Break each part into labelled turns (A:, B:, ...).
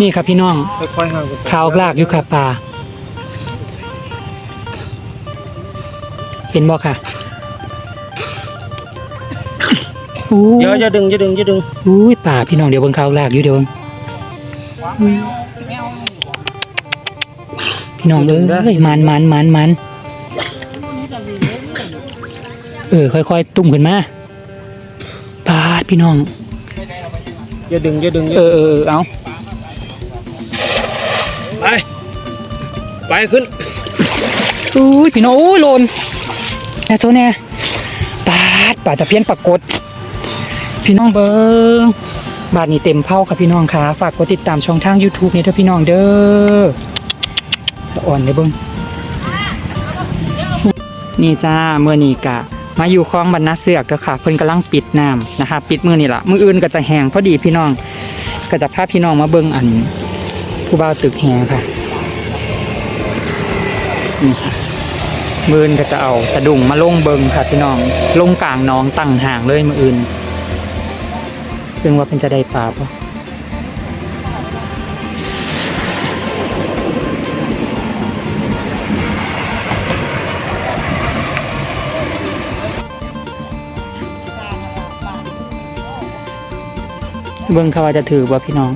A: นี่ครับพี่น้อง
B: ค่อยๆห่าง
A: ขาวลากอยู่ค่ะปลาเห็นบ่ค่ะอู้
B: เดี๋ยวจะดึงจะดึงจะดึง
A: อุ้ยป่าพี่น้องเดี๋ยวเบิ่งขาวลากอยู่เดี๋ยวเบิ่งพี่น้องเอ้ยมันมันมันมันเออค่อยๆ ตุ่มขึ้นมาปาดพี่น้อง
B: จะดึงจะดึง
A: เออเออเออเอา
B: ไปขึ้น
A: อุ้พี่น้องโอ้ยโลนแน่โซแน่ปาดปาดตะเพียนปรากฏพี่น้องเบิงบาทนี้เต็มเผาค่ะพี่น้องค่ะ ฝากกดติดตามช่องทาง YouTube นี่เถอะพี่น้องเด้อสะอ่อนเลยเบิงนี่จ้าเมื่อนี้กะ มาอยู่คลองบรรณาเสือกเด้อค่ะ เพิ่นกำลังปิดน้ำนะคะ ปิดมือนี่ละมืออื่นก็จะแห้งพอดีพี่น้อง ก็จะพาพี่น้องมาเบิงอันผู้บ่าวตึกแหงค่ะ นี่ค่ะมืออื่นก็จะเอาสะดุ้งมาลงเบิงค่ะพี่น้องลงกลางน้องตั้งห่างเลยมืออื่นซึ่งว่าเป็นจะได้ปลาปะเบิ่งเขาว่าจะถือว่าพี่น้อง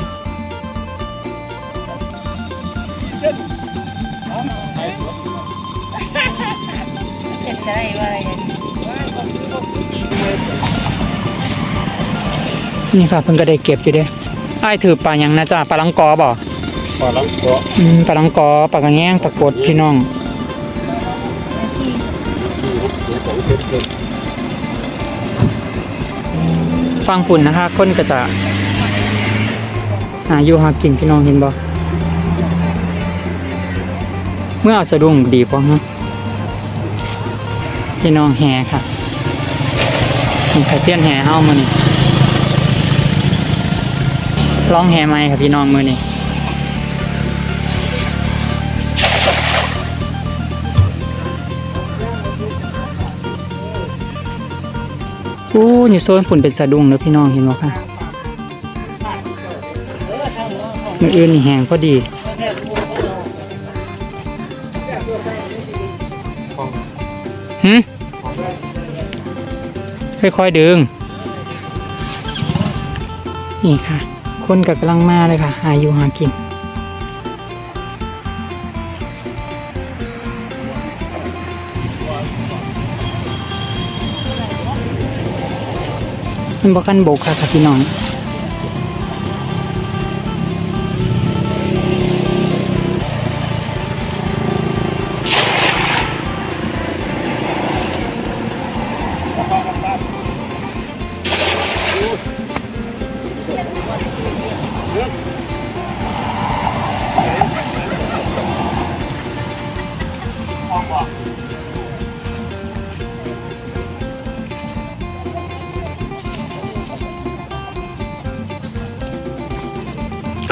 A: นี่ค่ะเพิ่งก็ได้เก็บอยู่เด้ไอ้ายถือปลาหยังนะจ๊ะปลาลังกอบ่
B: พอแล้วก็
A: อืมปลาลังกอปลากระแงงปลากดพี่น้องฟังฝุ่นนะคะคนก็จะหาอยู่หากินพี่น้องเห็นบ่เมื่อเอาสะดุ้งดีป่ะฮะ พี่น้องแห่ค่ะนี่ขาเสียนแห่เฮ้ามานี่ร้องแห่ไหมครับพี่น้องมือนี่อู้อยู่โซนฝุ่นเป็นสะดุ้งเนอะพี่น้องเห็นบ่ค่ะมืออื่นนี่แห้งพอดี หืมค่อยๆดึง นี่ค่ะ คนกับกำลังมาเลยค่ะ หาอยู่หากิน มันบอกกันโบกค่ะค่ะพี่น้อง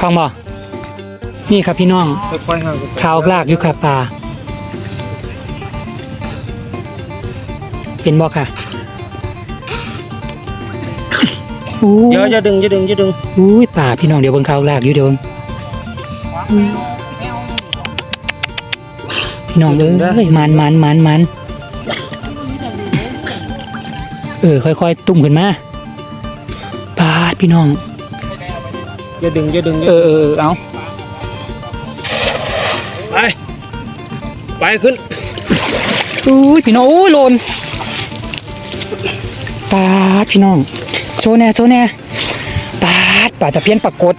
A: คลองบ่นี่ครับพี่น้อง
B: ค่อยๆห่าง
A: ขาวลากอยู่ค่ะปลาเห็นบ่ค่ะอู้
B: เดี๋ยวจะดึงจะดึงจะดึง
A: อุ้ยป่าพี่น้องเดี๋ยวเบิ่งขาวลากอยู่เดี๋ยวเบิ่งพี่น้องเอ้ยมันมันมันมันเออค่อยๆ ตุ่มขึ้นมาปาดพี่น้อง
B: จะดึงจะดึง
A: เออเออเออเอา
B: ไปไปขึ้น
A: อุ้ยพี่น้องโอ้ยโลนปาดพี่น้องโชว์แน่โชว์แน่ปาดปาดตะเพียนปรากฏ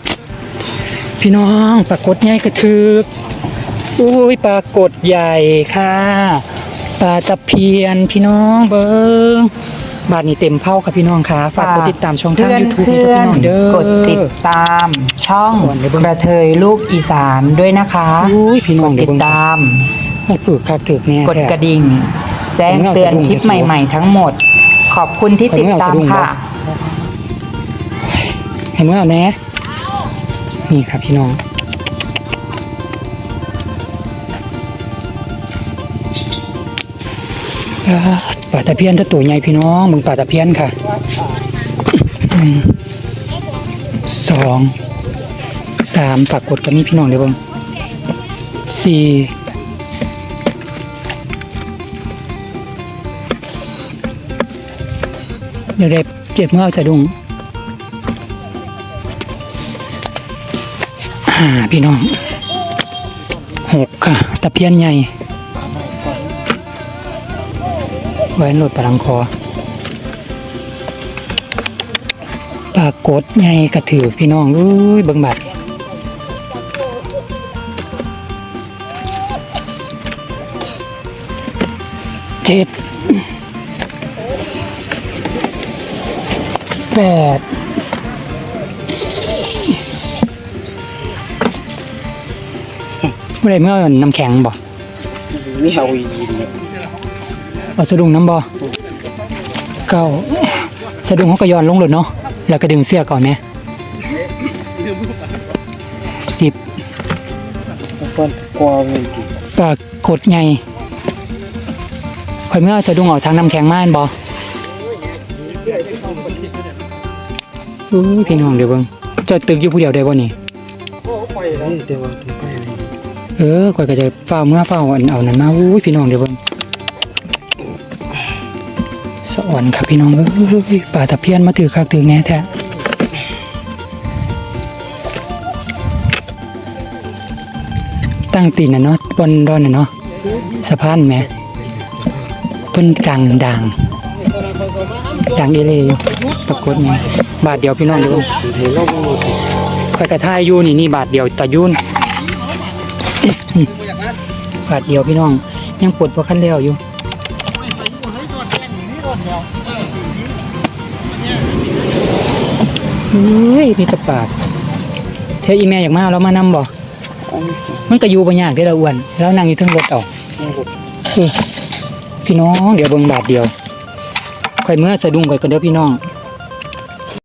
A: พี่น้องปรากฏใหญ่กระทึกอุ้ยปรากฏใหญ่ค่ะปลาตะเพียนพี่น้องเบิ้ง บาทนี้เต็มเผาค่ะพี่น้องค่ะฝากกดติดตามช่องทาง
C: เพื่อน
A: ยูทูบ
C: เพื่
A: พี่
C: อน
A: น้องเด้อก
C: ดติดตามช่องกระเทยลูกอีสานด้วยนะคะ
A: อุ้ยพี่น้
C: ก
A: อง
C: ด
A: เดี๋ย
C: ติ
A: ว
C: ด
A: เบิ่ง
C: ตาม
A: ให้ปลูกคักเกิดแน่
C: กด
A: แท้
C: กระดิ่ง แจ้งเตือนคลิปใหม่ ๆ ทั้งหมด ขอบคุณที่ติดตามค่ะ
A: เห็นว่าเอาแน่นี่ครับพี่น้อง ปลาตะเพียนถ้าตัวใหญ่พี่น้องมึงปลาตะเพียนค่ะหนึ่งสองสามปากฏก็มีพี่น้องเดี๋ยวบ่งสี่เดี๋ยวได้เจ็บเมื่อเอาสะดุ้งห้าพี่น้องหกค่ะ ตะเพียนใหญ่ ไว้หนวดปลังคอปรากฏไงกระถือพี่น้องเอ้ยเบิ่งบัดเจ็ดแปดเมื่อไรเมื่อน้ำแข็งบ่
B: นี่เอาอีก
A: เอาสะดุ้งน้ำบ่เก้าสะดุ้งเขาก็ย้อนลงเลยเนาะแล้วก็ดึงเสื้อก่อนไหมสิบ
B: เนกลัวเงินกี่
A: ปรากไงข่อยเมื่อสะดุ้งออกทางน้ำแข็งม่านบ่อู้ยพี่น้องเดี๋ยวเบิ่งจะตึกอยู่ผู้เดียวได้บ่นี่
B: เดี๋ยวถึงไป
A: เออข่อยก็จะเฝ้าเมื่อเฝ้าอันเอานั่นมาอู้ยพี่น้องเดี๋ยวเบิ่งะอ่อนครับพี่น้องเอ้ยป่าตะเพียนมาถือคักถือแน่แท้ตั้งตีนนะเนาะบนดอนนะเนาะสะพานแหมเพิ่นกลางด่างด่างเอเลยอยู่ปรากฏไงบาทเดียวพี่น้องดี๋ยวเบิ่ง
B: เห็นเราบ่รู้
A: ข่อยกระทายยูนี่นี่บาทเดียวตะยุนบาทเดียวพี่น้อง ยังปวดพอขั้นแล้วอยู่ เฮ้ยพี่ตะปาดเธออีแม่อยากมาเรามานำบ่มันก็อยู่บ่ยากเด้อละอ้วนแล้วนั่งอยู่ทั้งรถเอาเอกพี่น้องเดี๋ยวเบิ่งบาทเดียวข่อยเมื่อสะดุ้งข่อยก็เด้อพี่น้อง